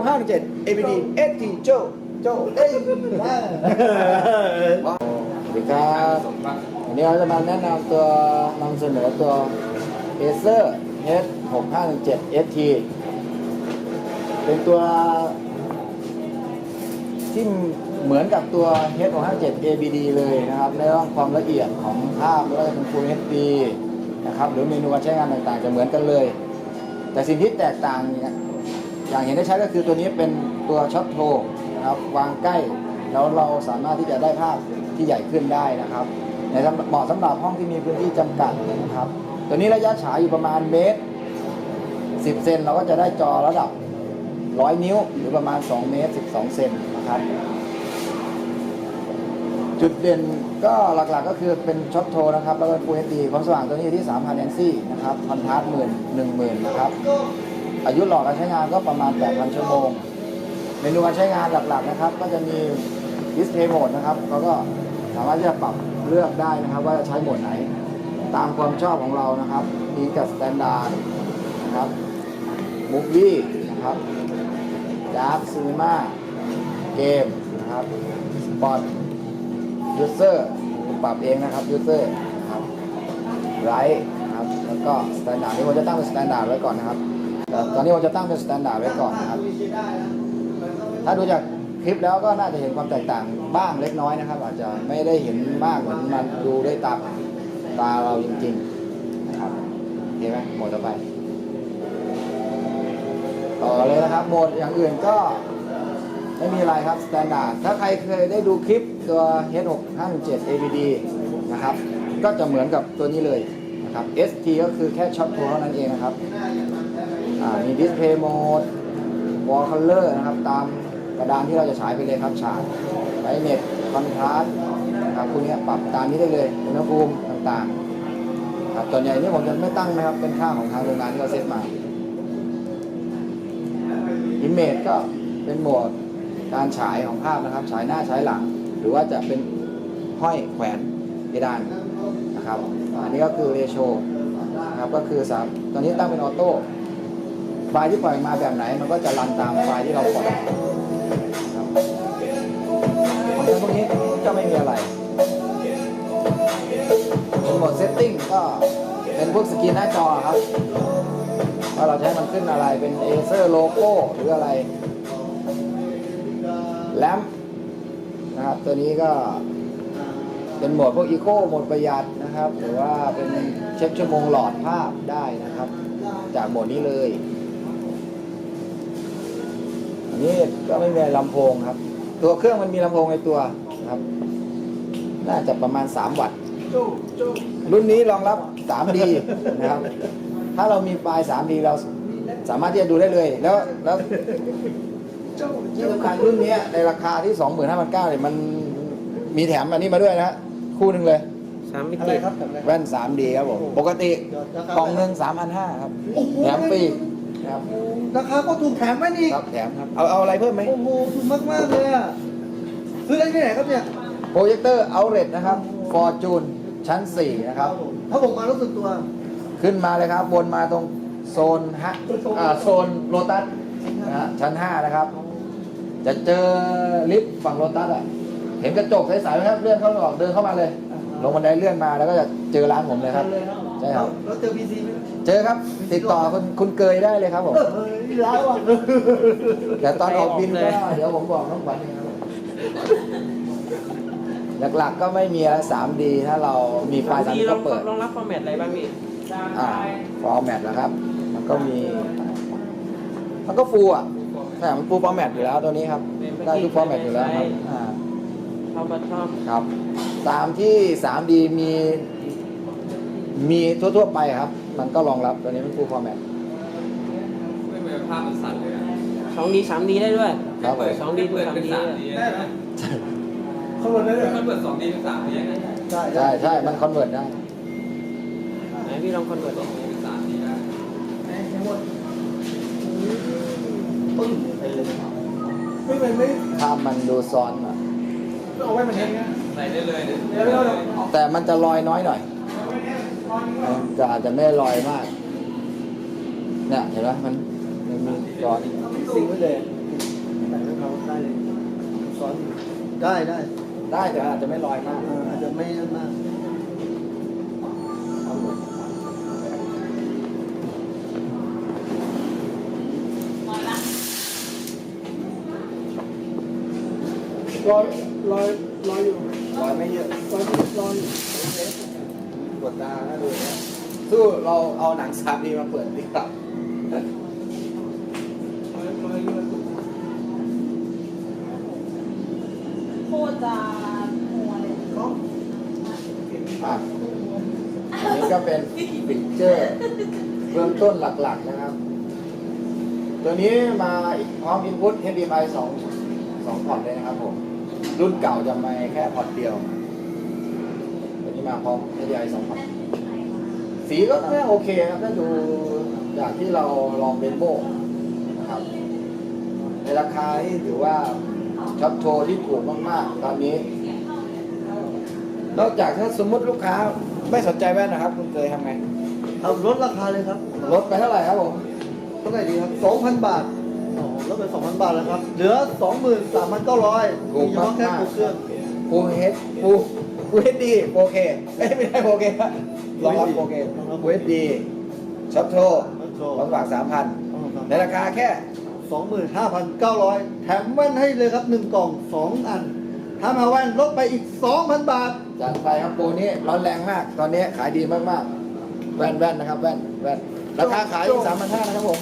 โจโจเอเซอร์เฮโร่ห้าเจ็ด ABD ST โจโจเอ้ยสวัสดีครับวันนี้เราจะมาแนะนำตัวนำเสนอตัว Acer H 6 5 1 7 ST เป็นตัวที่เหมือนกับตัว H 6 5 7 ABD เลยนะครับในเรื่องความละเอียดของภาพไม่ว่าจะเป็น Full HD นะครับหรือเมนูการใช้งานต่างๆ จะเหมือนกันเลย แต่สิ่งที่แตกต่างเนี่ย อย่างเห็นได้ชัดก็คือตัวนี้เป็นตัวช็อตโทรนะครับวางใกล้ แล้วเราสามารถที่จะได้ภาพที่ใหญ่ขึ้นได้นะครับในสำหรับเหมาะสำหรับห้องที่มีพื้นที่จำกัดนะครับ ตัวนี้ระยะฉายอยู่ประมาณเมตร 10 เซนเราก็จะได้จอระดับ 100 นิ้ว หรือประมาณ 2 เมตร 12 เซนนะครับ จุดเด่นก็หลักๆก็คือเป็นช็อตโทรนะครับ แล้วก็ Full HD ความสว่างตัวนี้ที่ 3,000 แอนซี่นะครับคอนทราสต์หมื่นหนึ่งหมื่นนะครับ อายุหลอกการใช้งานก็ประมาณ 8,000 ชั่วโมง เมนูการใช้งานหลักๆนะครับ ก็จะมี Display Mode นะครับเราก็สามารถที่จะปรับเลือกได้นะครับ ว่าจะใช้โหมดไหน ตามความชอบของเรานะครับ มีกับ Standard นะครับ Movie นะครับ Dark Cinema เกมนะครับ Sport User ปรับเองนะครับ User นะครับ Right นะครับ แล้วก็ Standard นี่ผมจะตั้งเป็น Standard ไว้ก่อนนะครับ ตอนนี้ผมจะตั้งเป็น Standard ไว้ก่อนนะครับ ถ้าดูจากคลิปแล้วก็น่าจะเห็นความแตกต่างบ้างเล็กน้อยนะครับ อาจจะไม่ได้เห็นมากเหมือนมันดูด้วยตาตาเราจริงๆนะครับเห็นไหมหมดต่อไป ต่อเลยนะครับโหมดอย่างอื่นก็ไม่มีอะไรครับสแตนดาร์ดถ้าใครเคยได้ดูคลิปตัว H657 AVD นะครับ ก็จะเหมือนกับตัวนี้เลยนะครับ ST ก็คือแค่ช็อตโทรเท่านั้นเองนะครับ มีดิสเพย์โหมดวอลคัลเลอร์นะครับ ตามกระดานที่เราจะฉายไปเลยครับฉากไบเน็ตคอนทราสต์นะครับพวกนี้ปรับตามนี้ได้เลยอุณหภูมิต่างๆครับส่วนใหญ่นี่ผมจะไม่ตั้งนะครับ เป็นค่าของทางโรงงานที่เราเซตมาอิมเมจก็เป็นโหมดการฉายของภาพนะครับ ฉายหน้าฉายหลัง หรือว่าจะเป็นห้อยแขวนเพดานนะครับ อันนี้ก็คือเรโชนะครับก็คือสามตอนนี้ตั้งเป็นออโต้ ไฟล์ที่ปล่อยมาแบบไหน มันก็จะรันตามไฟล์ที่เราปล่อยครับของเรื่องพวกนี้ก็ไม่มีอะไรโหมดเซตติ้งก็เป็นพวกสกรีนหน้าจอครับว่าเราจะให้มันขึ้นอะไรเป็นเอเซอร์โลโก้หรืออะไรแลมนะครับตัวนี้ก็เป็นโหมดพวกอีโคโหมดประหยัดนะครับ หรือว่าเป็นเช็คชั่วโมงหลอดภาพได้นะครับ จากโหมดนี้เลย นี้ก็ไม่มีลำโพงครับ ตัวเครื่องมันมีลำโพงในตัวครับ น่าจะประมาณ 3 วัตต์รุ่นนี้รองรับ 3D นะครับ ถ้าเรามีไฟล์ 3D เราสามารถที่จะดูได้เลย แล้วแล้วที่สำคัญรุ่นนี้ในราคาที่ 25,900เนี่ยมันมีแถมอันนี้มาด้วยนะฮะคู่หนึ่งเลยสามมิอะไรติครับแบบแว่น 3D ครับผมปกติกล่องหนึ่ง3,500ครับแถมฟรี ครับราคาก็ถูกแถมไหมนี่ครับแถมครับเอาเอาอะไรเพิ่มไหมโอ้โหถูกมากมากๆเลยอะซื้อได้ที่ไหนครับเนี่ยโปรเจคเตอร์เอาเลตนะครับฟอร์จูนชั้น 4 นะครับ ถ้าผมมารู้สึกตัว ขึ้นมาเลยครับบนมาตรงโซนฮะอ่าโซนโลตัสนะฮะชั้น 5 นะครับ จะเจอลิฟต์ฝั่งโลตัสอะเห็นกระจกใสๆไหมครับเลื่อนเข้าออกเดินเข้ามาเลย ลงบันไดเลื่อนมาแล้วก็จะเจอร้านผมเลยครับ ใช่ครับ แล้วเจอพีซีไหมเจอครับ ติดต่อคุณคุณเกยได้เลยครับผมเฮ้ยร้ายว่ะแต่ตอนออกบินก็เดี๋ยวผมบอกน้องขวัญเองครับผมหลักๆก็ไม่มีอะไร 3D ถ้าเรามีไฟล์ดี 3D รก็องเปิดรองรับฟอร์แมตอะไรบ้างพี่อ่าฟอร์แมตนะครับ มันก็มี มันก็ฟูอะแต่มันฟูฟอร์แมตอยู่แล้วตัวนี้ครับ ได้ทุกฟอร์แมตอยู่แล้วครับ อ่าชอบก็ชอบครับ ตามที่ 3D มี มีทั่วๆไปครับ มันก็รองรับตัวนี้มันฟูฟอร์แมตไม่เหมือนภาพมันสั่นเลยอะสองดีสามดีได้ด้วย ครับผมสองดีเปิดสามเป็นดีสามดีได้ไหมเขาบอกได้เลยมันเปิดสองดีเป็นสามดีนะใช่ใช่ใช่มันคอนเวิร์ตได้ไหนพี่ลองคอนเวิร์ตดิเป็นสามดีได้ทั้งหมดปึ้งไปเลยไม่เป็นไม่ถ้ามันดูซ้อนอะเอาไว้เหมือนกันนะ ใส่ได้เลยเนี่ยเดี๋ยวเดี๋ยวเดี๋ยวแต่มันจะลอยน้อยหน่อย จะอาจจะไม่ลอยมาก เนี่ยเห็นไหมมันร้อนสิ่งไว้เลยแต่ไม่เขาได้เลยซ้อนอยู่ได้ได้ ได้แต่อาจจะไม่ลอยมากเอออาจจะไม่นั่นมากลอยลอยลอยอยู่ลอยไม่เยอะลอยลอย อยู่กดตาถ้าดูนะสู้เราเอาหนังสามดีมาเปิดติ๊กต็อกลอยลอยอยู่โคตรจะหัวเลยเขาอะอันนี้ก็เป็นปิกเจอร์เบื้องต้นหลักๆนะครับ ตัวนี้มาพร้อม input HDMI 2 2พอร์ตเลยนะครับผม รุ่นเก่าจะมาแค่พอร์ตเดียว ตัวนี้มาพร้อม HDMI 2พอร์ตสีก็น่าโอเคครับถ้าดูจากที่เราลองเบนโบนะครับ ในราคาที่ถือว่าช็อปโชว์ที่ถูกมากๆ ตอนนี้ นอกจากถ้าสมมติลูกค้าไม่สนใจแว่นนะครับ คุณเคยทำไงเอาลดราคาเลยครับลดไปเท่าไหร่ครับผมเท่าไหร่ดีครับ2,000 บาทอ๋อลดไป2,000 บาทแล้วครับ เหลือ 23,900มีเฉพาะแค่ตัวเครื่อง ฟูเฮดฟู ฟูเฮดดีโอเคไม่ไม่ได้โอเคครับรองรับโอเคฟูเฮดดีช็อปโชว์โชว์ของฝากสามพันอ๋อครับในราคาแค่ 25,900 แถมแว่นให้เลยครับ 1 กล่อง 2 อัน ถ้ามาแว่นลดไปอีก 2,000 บาท จัดไปครับโปรนี้ร้อนแรงมาก ตอนนี้ขายดีมากๆ แว่นแว่นนะครับ แว่นแว่นราคาขายอยู่สามพันห้านะครับผม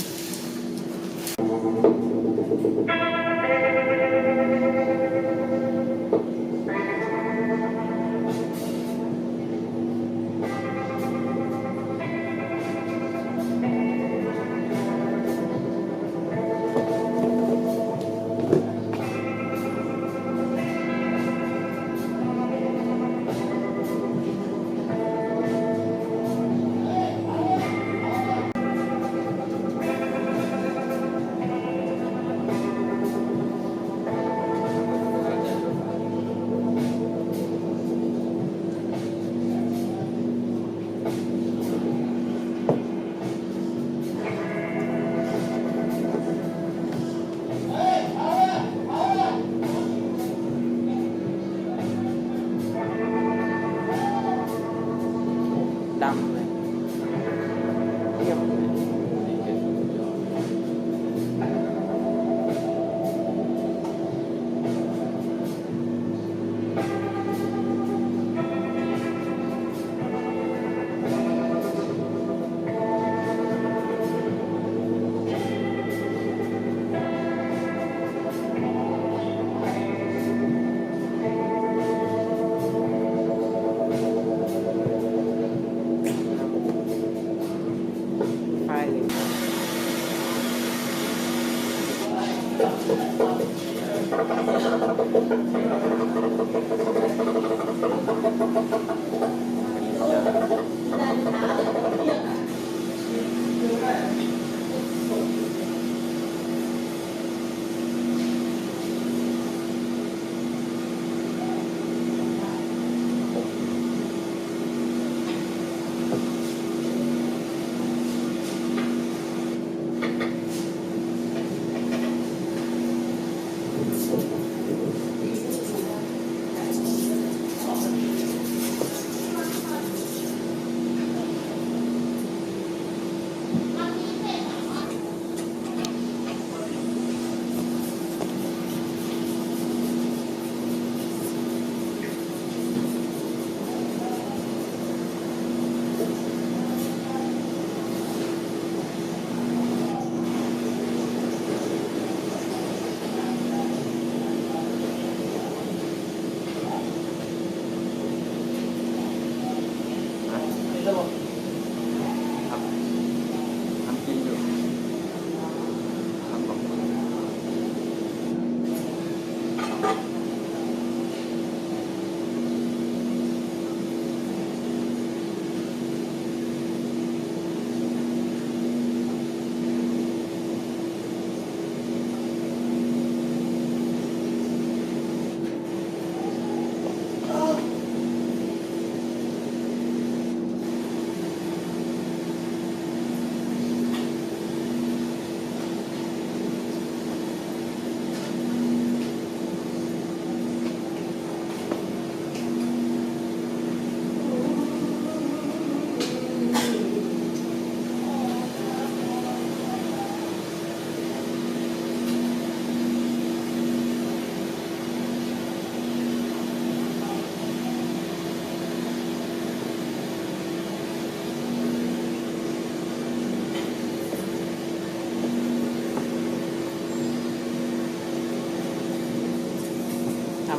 Thank you.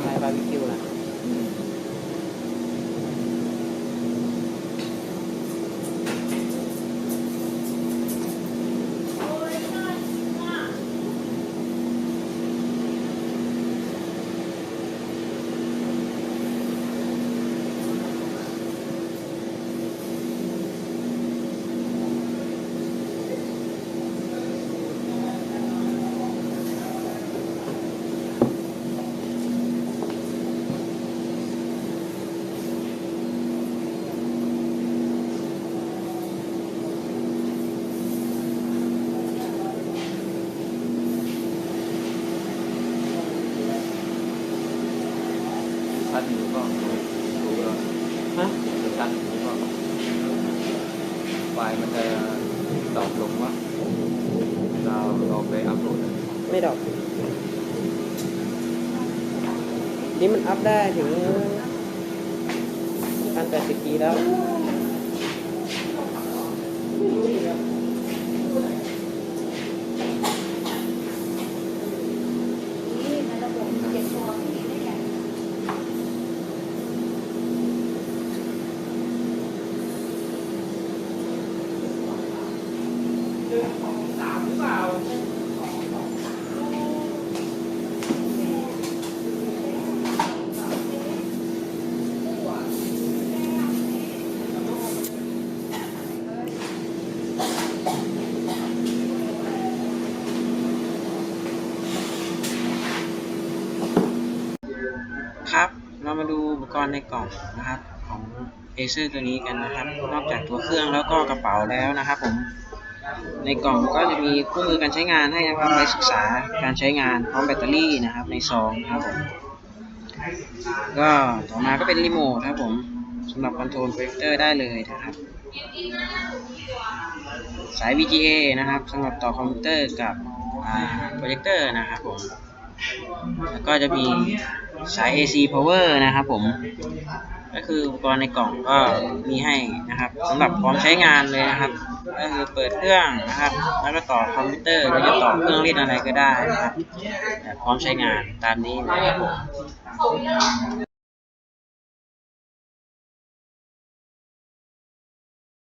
ทำอะไรบาร์บีคิวล่ะ ชัดอยู่ก็ไฟล์มันจะดรอปลงวะเราเราไปอัพโหลดไม่ดอก นี่มันอัพได้ถึงพันแปดสิบปีแล้ว นี่ในระบบเก็บตัวที่ได้แก่ ครับ เรา มาดูอุปกรณ์ในกล่องนะครับ ของเอเซอร์ตัวนี้กันนะครับ นอกจากตัวเครื่องแล้วก็กระเป๋าแล้วนะครับผมในกล่องก็จะมีคู่มือการใช้งานให้นะครับไปศึกษาการใช้งานพร้อมแบตเตอรี่นะครับ ในซองนะครับผมก็ต่อมาก็เป็นรีโมทครับผมสำหรับคอนโทรลโปรเจคเตอร์ได้เลยนะครับ สาย VGA นะครับสำหรับต่อคอมพิวเตอร์กับโปรเจคเตอร์นะครับผมแล้วก็จะมี สาย AC power นะครับผม ก็คืออุปกรณ์ในกล่องก็มีให้นะครับสำหรับพร้อมใช้งานเลยนะครับ ก็คือเปิดเครื่องนะครับ แล้วก็ต่อคอมพิวเตอร์หรือจะต่อเครื่องเล่นอะไรก็ได้นะครับแบบพร้อมใช้งานตามนี้นะครับผม